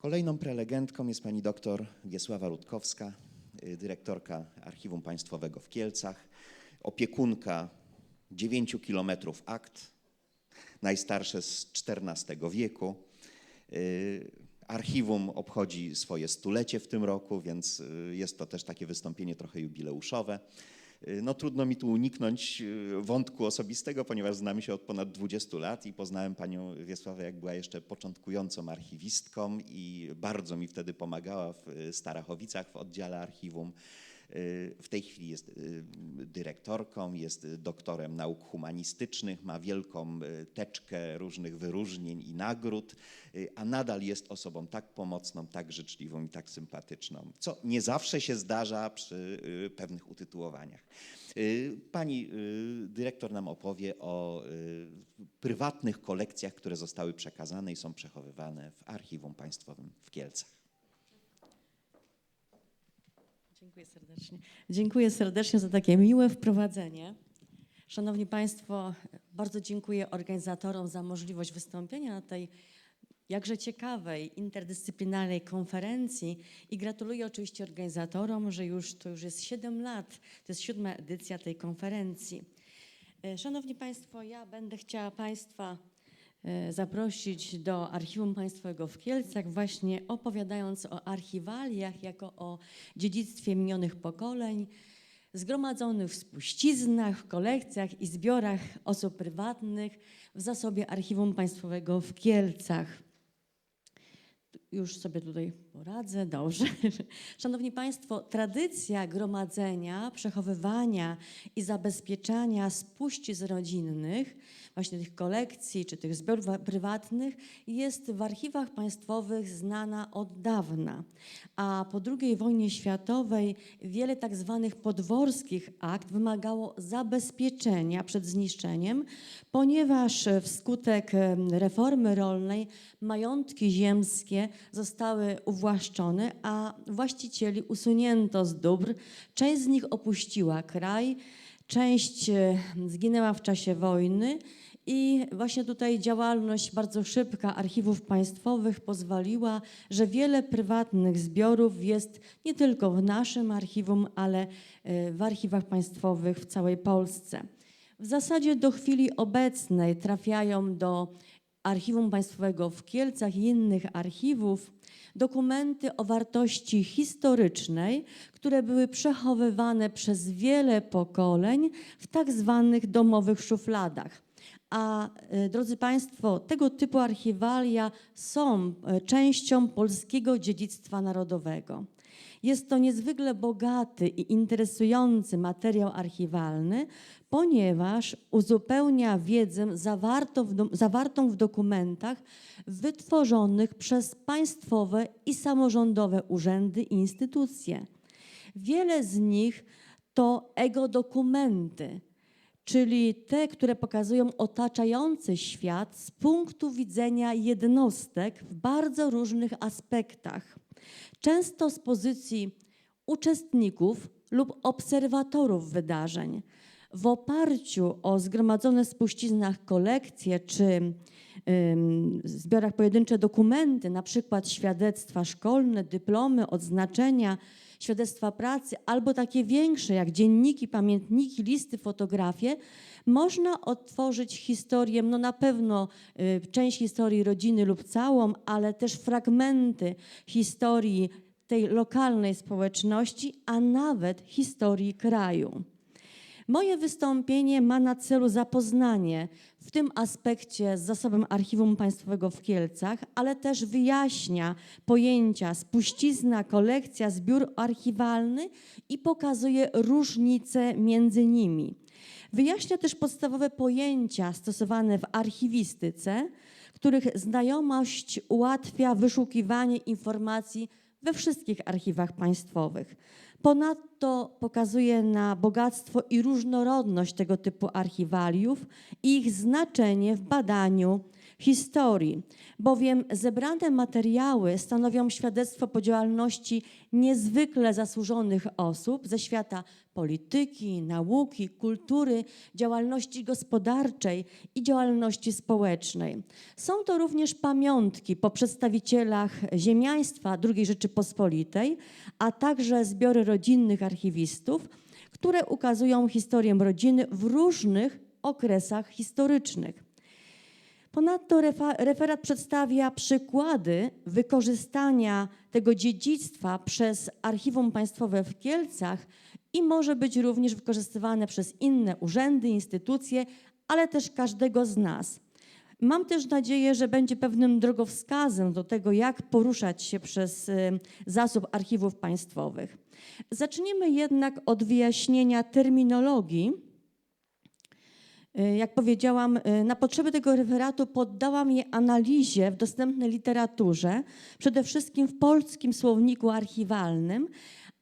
Kolejną prelegentką jest pani doktor Wiesława Rutkowska, y, dyrektorka Archiwum Państwowego w Kielcach, opiekunka 9 kilometrów akt, najstarsze z XIV wieku. Y, Archiwum obchodzi swoje stulecie w tym roku, więc y, jest to też takie wystąpienie trochę jubileuszowe. Y, No trudno mi tu uniknąć y, wątku osobistego, ponieważ znamy się od ponad 20 lat i poznałem panią Wiesławę, jak była jeszcze początkującą archiwistką i bardzo mi wtedy pomagała w y, Starachowicach w oddziale archiwum. W tej chwili jest y, dyrektorką, jest doktorem nauk humanistycznych, ma wielką y, teczkę różnych wyróżnień i nagród, y, a nadal jest osobą tak pomocną, tak życzliwą i tak sympatyczną, co nie zawsze się zdarza przy pewnych utytułowaniach. Pani dyrektor nam opowie o prywatnych kolekcjach, które zostały przekazane i są przechowywane w Archiwum Państwowym w Kielcach. Dziękuję serdecznie. Dziękuję serdecznie za takie miłe wprowadzenie. Szanowni Państwo, bardzo dziękuję organizatorom za możliwość wystąpienia na tej jakże ciekawej, interdyscyplinarnej konferencji i gratuluję oczywiście organizatorom, że już to już jest 7 lat, to jest siódma edycja tej konferencji. E, Szanowni Państwo, ja będę chciała Państwa zaprosić do Archiwum Państwowego w Kielcach, właśnie opowiadając o archiwaliach jako o dziedzictwie minionych pokoleń, zgromadzonych w spuściznach, kolekcjach i zbiorach osób prywatnych w zasobie Archiwum Państwowego w Kielcach. Już sobie tutaj poradzę, dobrze. Szanowni Państwo, tradycja gromadzenia, przechowywania i zabezpieczania spuścizn rodzinnych, właśnie tych kolekcji czy tych zbiorów wa- prywatnych, jest w archiwach państwowych znana od dawna. A po II wojnie światowej wiele tak zwanych podworskich akt wymagało zabezpieczenia przed zniszczeniem, ponieważ wskutek reformy rolnej majątki ziemskie zostały uwłaszczone, a właścicieli usunięto z dóbr. Część z nich opuściła kraj, część e, zginęła w czasie wojny. I właśnie tutaj działalność bardzo szybka archiwów państwowych pozwoliła, że wiele prywatnych zbiorów jest nie tylko w naszym archiwum, ale e, w archiwach państwowych w całej Polsce. W zasadzie do chwili obecnej trafiają do Archiwum Państwowego w Kielcach i innych archiwów dokumenty o wartości historycznej, które były przechowywane przez wiele pokoleń w tak zwanych domowych szufladach. A e, drodzy Państwo, tego typu archiwalia są e, częścią polskiego dziedzictwa narodowego. Jest to niezwykle bogaty i interesujący materiał archiwalny, ponieważ uzupełnia wiedzę zawartą w, zawartą w dokumentach wytworzonych przez państwowe i samorządowe urzędy i instytucje. Wiele z nich to ego-dokumenty, czyli te, które pokazują otaczający świat z punktu widzenia jednostek w bardzo różnych aspektach. Często z pozycji uczestników lub obserwatorów wydarzeń. W oparciu o zgromadzone w spuściznach kolekcje czy ym, zbiorach pojedyncze dokumenty, na przykład świadectwa szkolne, dyplomy, odznaczenia, świadectwa pracy, albo takie większe jak dzienniki, pamiętniki, listy, fotografie, można odtworzyć historię, no na pewno y, część historii rodziny lub całą, ale też fragmenty historii tej lokalnej społeczności, a nawet historii kraju. Moje wystąpienie ma na celu zapoznanie w tym aspekcie z zasobem Archiwum Państwowego w Kielcach, ale też wyjaśnia pojęcia spuścizna, kolekcja, zbiór archiwalny i pokazuje różnice między nimi. Wyjaśnia też podstawowe pojęcia stosowane w archiwistyce, których znajomość ułatwia wyszukiwanie informacji we wszystkich archiwach państwowych. Ponadto pokazuje na bogactwo i różnorodność tego typu archiwaliów i ich znaczenie w badaniu historii, bowiem zebrane materiały stanowią świadectwo po działalności niezwykle zasłużonych osób ze świata polityki, nauki, kultury, działalności gospodarczej i działalności społecznej. Są to również pamiątki po przedstawicielach ziemiaństwa II Rzeczypospolitej, a także zbiory rodzinnych archiwistów, które ukazują historię rodziny w różnych okresach historycznych. Ponadto referat przedstawia przykłady wykorzystania tego dziedzictwa przez Archiwum Państwowe w Kielcach i może być również wykorzystywane przez inne urzędy, instytucje, ale też każdego z nas. Mam też nadzieję, że będzie pewnym drogowskazem do tego, jak poruszać się przez y, zasób archiwów państwowych. Zacznijmy jednak od wyjaśnienia terminologii. Y, Jak powiedziałam, y, na potrzeby tego referatu poddałam je analizie w dostępnej literaturze, przede wszystkim w polskim słowniku archiwalnym,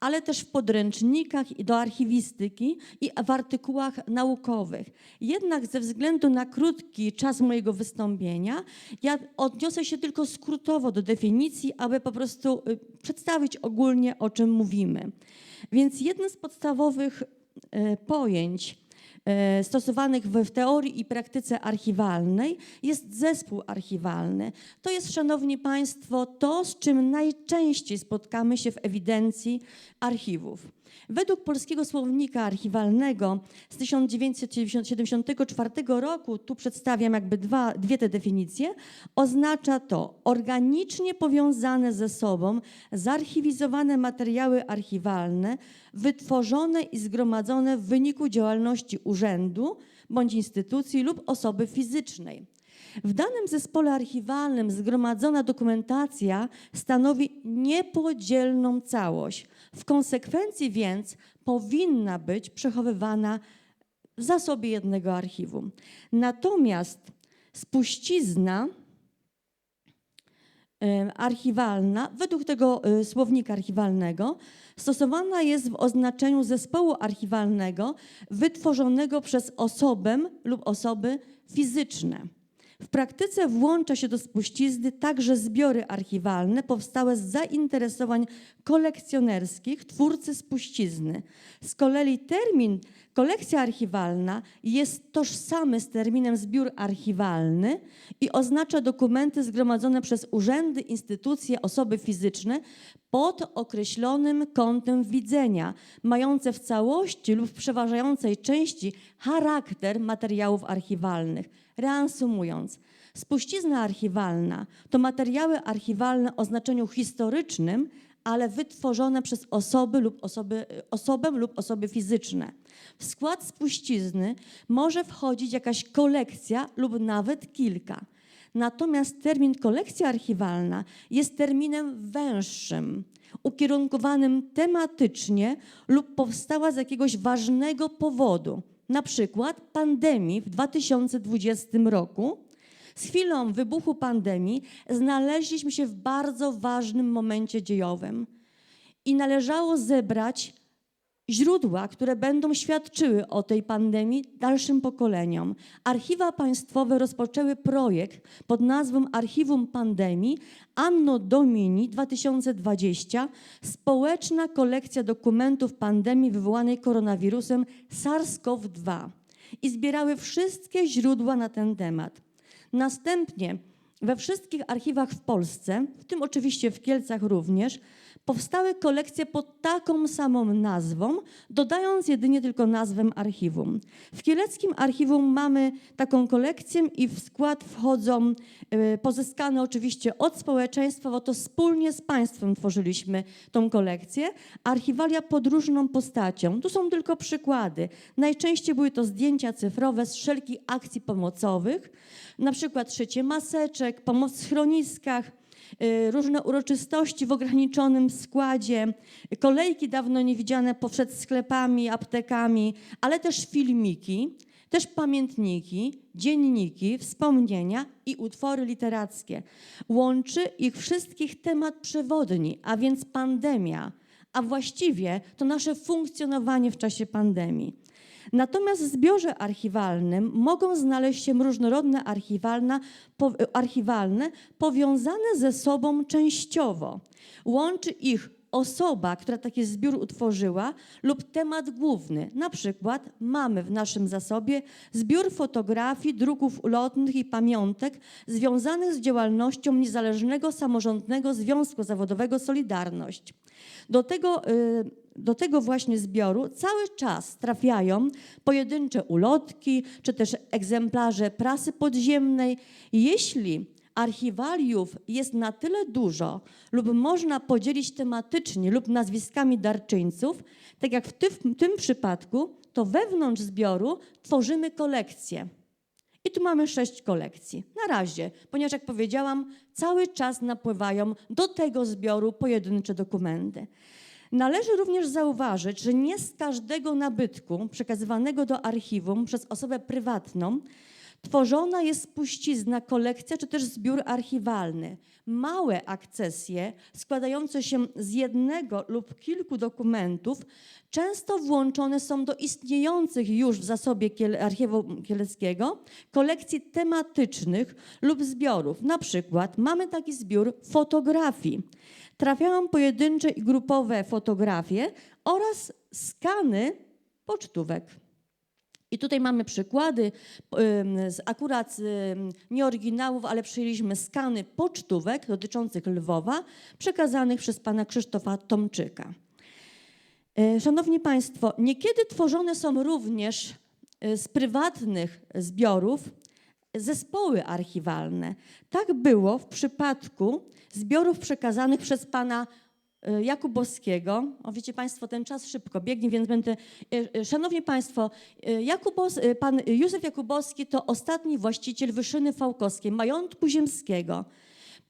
ale też w podręcznikach do archiwistyki i w artykułach naukowych. Jednak ze względu na krótki czas mojego wystąpienia, ja odniosę się tylko skrótowo do definicji, aby po prostu y, przedstawić ogólnie, o czym mówimy. Więc jednym z podstawowych pojęć, stosowanych w, w teorii i praktyce archiwalnej jest zespół archiwalny. To jest, Szanowni Państwo, to, z czym najczęściej spotkamy się w ewidencji archiwów. Według Polskiego Słownika Archiwalnego z 1974 roku, tu przedstawiam jakby dwa, dwie te definicje, oznacza to organicznie powiązane ze sobą zarchiwizowane materiały archiwalne, wytworzone i zgromadzone w wyniku działalności urzędu bądź instytucji lub osoby fizycznej. W danym zespole archiwalnym zgromadzona dokumentacja stanowi niepodzielną całość. W konsekwencji więc powinna być przechowywana w zasobie jednego archiwum. Natomiast spuścizna archiwalna, według tego e, słownika archiwalnego, stosowana jest w oznaczeniu zespołu archiwalnego wytworzonego przez osobę lub osoby fizyczne. W praktyce włącza się do spuścizny także zbiory archiwalne powstałe z zainteresowań kolekcjonerskich twórcy spuścizny. Z kolei termin kolekcja archiwalna jest tożsamy z terminem zbiór archiwalny i oznacza dokumenty zgromadzone przez urzędy, instytucje, osoby fizyczne pod określonym kątem widzenia, mające w całości lub w przeważającej części charakter materiałów archiwalnych. Reasumując, spuścizna archiwalna to materiały archiwalne o znaczeniu historycznym, ale wytworzone przez osoby lub osoby, osobę lub osoby fizyczne. W skład spuścizny może wchodzić jakaś kolekcja lub nawet kilka. Natomiast termin kolekcja archiwalna jest terminem węższym, ukierunkowanym tematycznie lub powstała z jakiegoś ważnego powodu, na przykład pandemii w 2020 roku. Z chwilą wybuchu pandemii znaleźliśmy się w bardzo ważnym momencie dziejowym i należało zebrać źródła, które będą świadczyły o tej pandemii dalszym pokoleniom. Archiwa państwowe rozpoczęły projekt pod nazwą Archiwum Pandemii Anno Domini 2020 Społeczna kolekcja dokumentów pandemii wywołanej koronawirusem SARS-CoV-2 i zbierały wszystkie źródła na ten temat. Następnie we wszystkich archiwach w Polsce, w tym oczywiście w Kielcach również, powstały kolekcje pod taką samą nazwą, dodając jedynie tylko nazwę archiwum. W Kieleckim Archiwum mamy taką kolekcję i w skład wchodzą e, pozyskane oczywiście od społeczeństwa, bo to wspólnie z państwem tworzyliśmy tą kolekcję, archiwalia pod różną postacią. Tu są tylko przykłady. Najczęściej były to zdjęcia cyfrowe z wszelkich akcji pomocowych, na przykład szycie maseczek, pomoc w schroniskach, y, różne uroczystości w ograniczonym składzie, kolejki dawno niewidziane przed sklepami, aptekami, ale też filmiki, też pamiętniki, dzienniki, wspomnienia i utwory literackie. Łączy ich wszystkich temat przewodni, a więc pandemia, a właściwie to nasze funkcjonowanie w czasie pandemii. Natomiast w zbiorze archiwalnym mogą znaleźć się różnorodne archiwalna, po, archiwalne powiązane ze sobą częściowo. Łączy ich osoba, która taki zbiór utworzyła lub temat główny. Na przykład mamy w naszym zasobie zbiór fotografii, druków ulotnych i pamiątek związanych z działalnością Niezależnego Samorządnego Związku Zawodowego Solidarność. Do tego, y, do tego właśnie zbioru cały czas trafiają pojedyncze ulotki, czy też egzemplarze prasy podziemnej. Jeśli archiwaliów jest na tyle dużo lub można podzielić tematycznie lub nazwiskami darczyńców, tak jak w ty- w tym przypadku, to wewnątrz zbioru tworzymy kolekcję. I tu mamy sześć kolekcji. Na razie, ponieważ jak powiedziałam, cały czas napływają do tego zbioru pojedyncze dokumenty. Należy również zauważyć, że nie z każdego nabytku przekazywanego do archiwum przez osobę prywatną tworzona jest spuścizna, kolekcja czy też zbiór archiwalny. Małe akcesje składające się z jednego lub kilku dokumentów często włączone są do istniejących już w zasobie Archiwum Kieleckiego kolekcji tematycznych lub zbiorów. Na przykład mamy taki zbiór fotografii. Trafiają pojedyncze i grupowe fotografie oraz skany pocztówek. I tutaj mamy przykłady, akurat nie oryginałów, ale przyjęliśmy skany pocztówek dotyczących Lwowa, przekazanych przez pana Krzysztofa Tomczyka. E, Szanowni Państwo, niekiedy tworzone są również e, z prywatnych zbiorów zespoły archiwalne. Tak było w przypadku zbiorów przekazanych przez pana e, Jakubowskiego. O, wiecie Państwo, ten czas szybko biegnie, więc będę. e, e, Szanowni Państwo, Jakubos, pan Józef Jakubowski to ostatni właściciel Wyszyny Fałkowskiej, majątku ziemskiego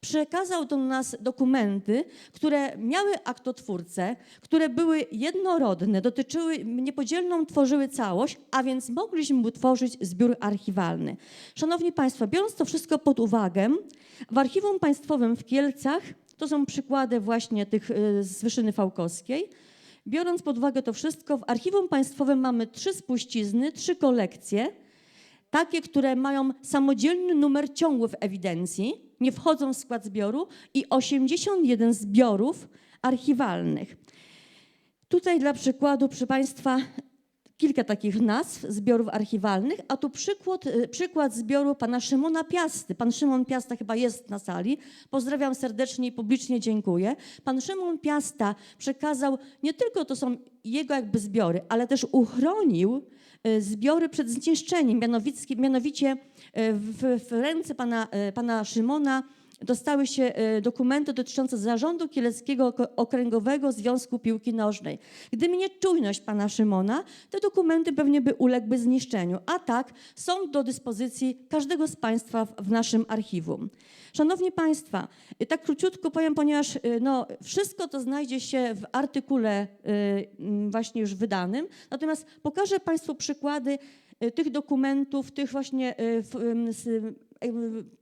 przekazał do nas dokumenty, które miały aktotwórcę, które były jednorodne, dotyczyły, niepodzielną tworzyły całość, a więc mogliśmy utworzyć zbiór archiwalny. Szanowni Państwo, biorąc to wszystko pod uwagę, w Archiwum Państwowym w Kielcach, to są przykłady właśnie tych y, z Wyszyny Fałkowskiej, biorąc pod uwagę to wszystko, w Archiwum Państwowym mamy trzy spuścizny, trzy kolekcje, takie, które mają samodzielny numer ciągły w ewidencji, nie wchodzą w skład zbioru i 81 zbiorów archiwalnych. Tutaj dla przykładu, proszę Państwa, kilka takich nazw zbiorów archiwalnych, a tu przykład, y, przykład zbioru pana Szymona Piasty. Pan Szymon Piasta chyba jest na sali. Pozdrawiam serdecznie i publicznie dziękuję. Pan Szymon Piasta przekazał, nie tylko to są jego jakby zbiory, ale też uchronił y, zbiory przed zniszczeniem. Mianowicie, y, w, w ręce pana, pana Szymona dostały się y, dokumenty dotyczące zarządu Kieleckiego Okręgowego Związku Piłki Nożnej. Gdyby nie czujność pana Szymona, te dokumenty pewnie by uległy zniszczeniu, a tak są do dyspozycji każdego z państwa w, naszym archiwum. Szanowni Państwa, y, tak króciutko powiem, ponieważ y, no, wszystko to znajdzie się w artykule właśnie już wydanym, natomiast pokażę Państwu przykłady tych dokumentów, tych właśnie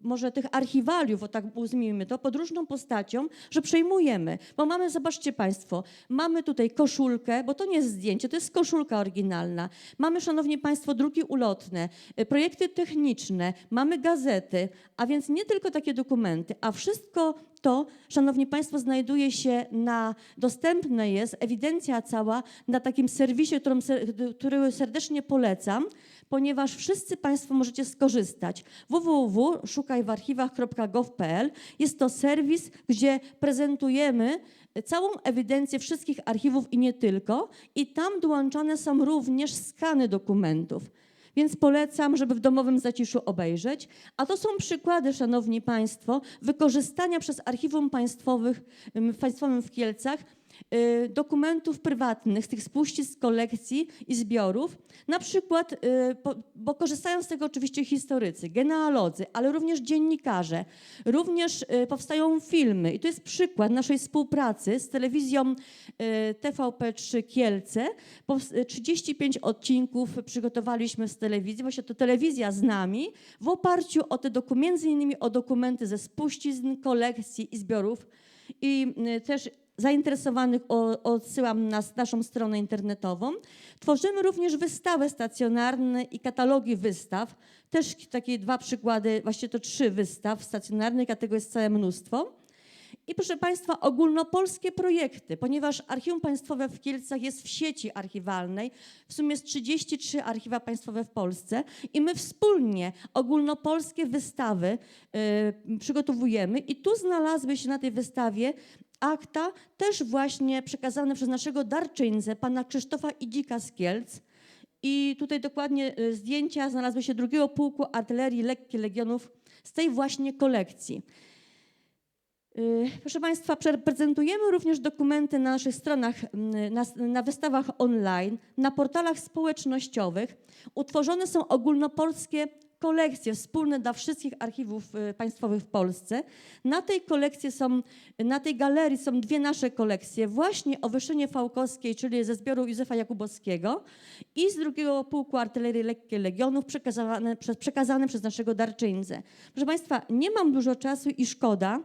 może tych archiwaliów, o tak uzmijmy to, pod różną postacią, że przejmujemy. Bo mamy, zobaczcie Państwo, mamy tutaj koszulkę, bo to nie jest zdjęcie, to jest koszulka oryginalna. Mamy, Szanowni Państwo, druki ulotne, y, projekty techniczne, mamy gazety, a więc nie tylko takie dokumenty, a wszystko to, Szanowni Państwo, znajduje się na, dostępne jest, ewidencja cała na takim serwisie, którym, który serdecznie polecam, ponieważ wszyscy Państwo możecie skorzystać. www.szukajwarchiwach.gov.pl jest to serwis, gdzie prezentujemy całą ewidencję wszystkich archiwów i nie tylko i tam dołączane są również skany dokumentów. Więc polecam, żeby w domowym zaciszu obejrzeć. A to są przykłady, Szanowni Państwo, wykorzystania przez Archiwum Państwowych, Państwowym w Kielcach dokumentów prywatnych, tych spuścisk kolekcji i zbiorów. Na przykład, y, bo korzystają z tego oczywiście historycy, genealodzy, ale również dziennikarze. Również y, powstają filmy i to jest przykład naszej współpracy z telewizją y, TVP3 Kielce. Pows- y, 35 odcinków przygotowaliśmy z telewizji, właśnie to telewizja z nami, w oparciu o te dokumenty, między innymi o dokumenty ze spuścizn, kolekcji i zbiorów. I y, też zainteresowanych odsyłam na naszą stronę internetową. Tworzymy również wystawy stacjonarne i katalogi wystaw. Też takie dwa przykłady, właściwie to trzy wystaw stacjonarnych, a tego jest całe mnóstwo. I proszę Państwa, ogólnopolskie projekty, ponieważ Archiwum Państwowe w Kielcach jest w sieci archiwalnej, w sumie jest 33 archiwa państwowe w Polsce i my wspólnie ogólnopolskie wystawy y, przygotowujemy i tu znalazły się na tej wystawie akta też właśnie przekazane przez naszego darczyńcę, pana Krzysztofa Idzika z Kielc. I tutaj dokładnie y, zdjęcia znalazły się drugiego pułku artylerii lekkiej legionów z tej właśnie kolekcji. Y, Proszę Państwa, prezentujemy również dokumenty na naszych stronach, na, na wystawach online, na portalach społecznościowych. Utworzone są ogólnopolskie kolekcje wspólne dla wszystkich archiwów y, państwowych w Polsce. Na tej kolekcji są, na tej galerii są dwie nasze kolekcje, właśnie o Wyszynie Fałkowskiej, czyli ze zbioru Józefa Jakubowskiego i z drugiego pułku artylerii lekkiej Legionów przekazane przez, przekazane przez naszego darczyńcę. Proszę Państwa, nie mam dużo czasu i szkoda,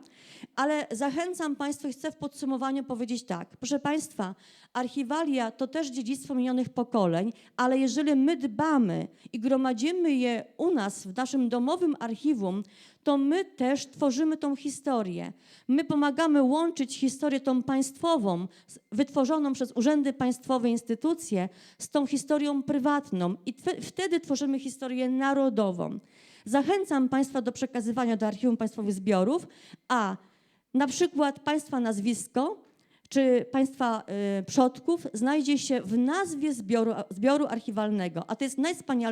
ale zachęcam Państwa i chcę w podsumowaniu powiedzieć tak. Proszę Państwa, archiwalia to też dziedzictwo minionych pokoleń, ale jeżeli my dbamy i gromadzimy je u nas, w naszym domowym archiwum, to my też tworzymy tą historię. My pomagamy łączyć historię tą państwową, wytworzoną przez urzędy państwowe, instytucje, z tą historią prywatną i wtedy tworzymy historię narodową. Zachęcam Państwa do przekazywania do Archiwum Państwowych Zbiorów, a na przykład Państwa nazwisko czy Państwa y, przodków znajdzie się w nazwie zbioru, zbioru archiwalnego, a to jest najwspanialsze.